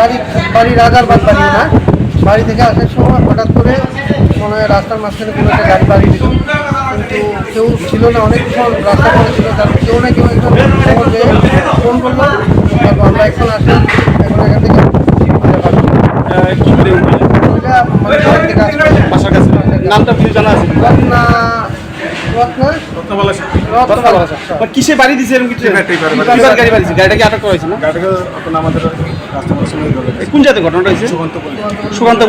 বাড়ি বাড়ি রাজারবাগ বাড়ি না বাড়ি থেকে আসার সময় হঠাৎ করে মনে হয় রাস্তার মাঝখানে কোনো একটা গাড়ি বাড়ি দিল। কিন্তু কেউ ছিল না অনেকক্ষণ রাস্তা করে ছিল তারপর কেউ না কেউ একজন খবর দিয়ে ফোন করল। তারপর আমরা এখন আসি এখন এখান থেকে মানে নামটা কিছু জানা আছে? রত্না রত্না রত্নবালাসা কিসে বাড়ি দিছে এরকম কিছু? গাড়ি বাড়ি? গাড়িটা কি আটক করা হয়েছে না? গাড়িটাকে এখন আমাদের কোন জাতের ঘটনাটা হয়েছে? সুকান্ত বলে।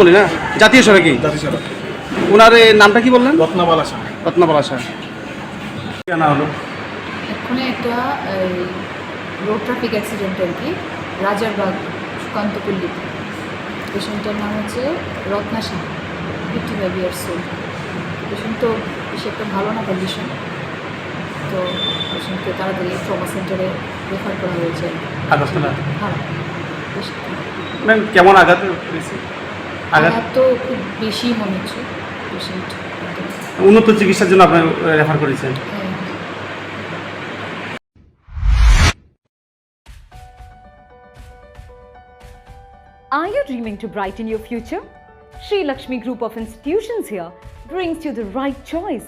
বলি না? জাতীয় সড়কে? জাতি সড়ক। ওনার নামটা কি বললেন? রত্নাবালাসা রত্নবালাসা জানা হলো? এক্ষুনি একটা রোড ট্রাফিক অ্যাক্সিডেন্ট আর কি রাজারবাগ সুকান্তপল্লীতে পেশেন্টের নাম হচ্ছে Ratna Shah fifty five years old patient তো বেশি একটা ভালো না কন্ডিশন তো পেশেন্টকে তাড়াতাড়ি ট্রমা সেন্টারে রেফার করা হয়েছে ম্যাম কেমন আঘাত আঘাত তো খুব বেশি মনে হচ্ছে পেশেন্ট উন্নত চিকিৎসার জন্য আপনার রেফার করেছেন হ্যাঁ Are you dreaming to brighten your future? Sri Lakshmi Group of Institutions here brings you the right choice